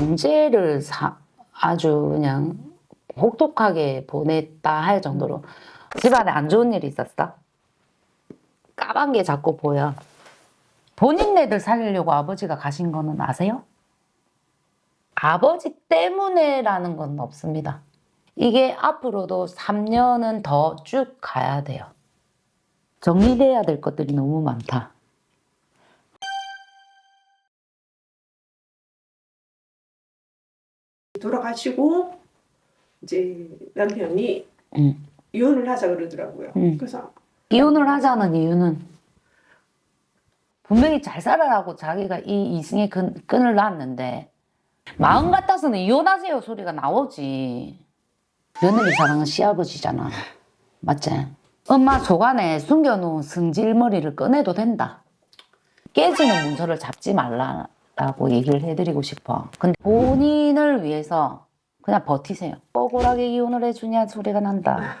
강제를 사- 아주 그냥 혹독하게 보냈다 할 정도로 집안에 안 좋은 일이 있었어? 까만 게 자꾸 보여. 본인네들 살리려고 아버지가 가신 거는 아세요? 아버지 때문에라는 건 없습니다. 이게 앞으로도 3년은 더 쭉 가야 돼요. 정리돼야 될 것들이 너무 많다. 돌아가시고 이제 남편이 응. 이혼을 하자 그러더라고요. 음. 그래서 이혼을 하자는 이유는 분명히 잘 살아라고 자기가 이 이승의 끈, 끈을 놨는데 마음 같아서는 이혼하세요 소리가 나오지 며느리 사랑은 시아버지잖아 맞지? 엄마 속안에 숨겨놓은 승질머리를 꺼내도 된다 깨지는 문서를 잡지 말라 라고 얘기를 해드리고 싶어. 근데 본인을 위해서 그냥 버티세요. 억울하게 이혼을 해주냐 소리가 난다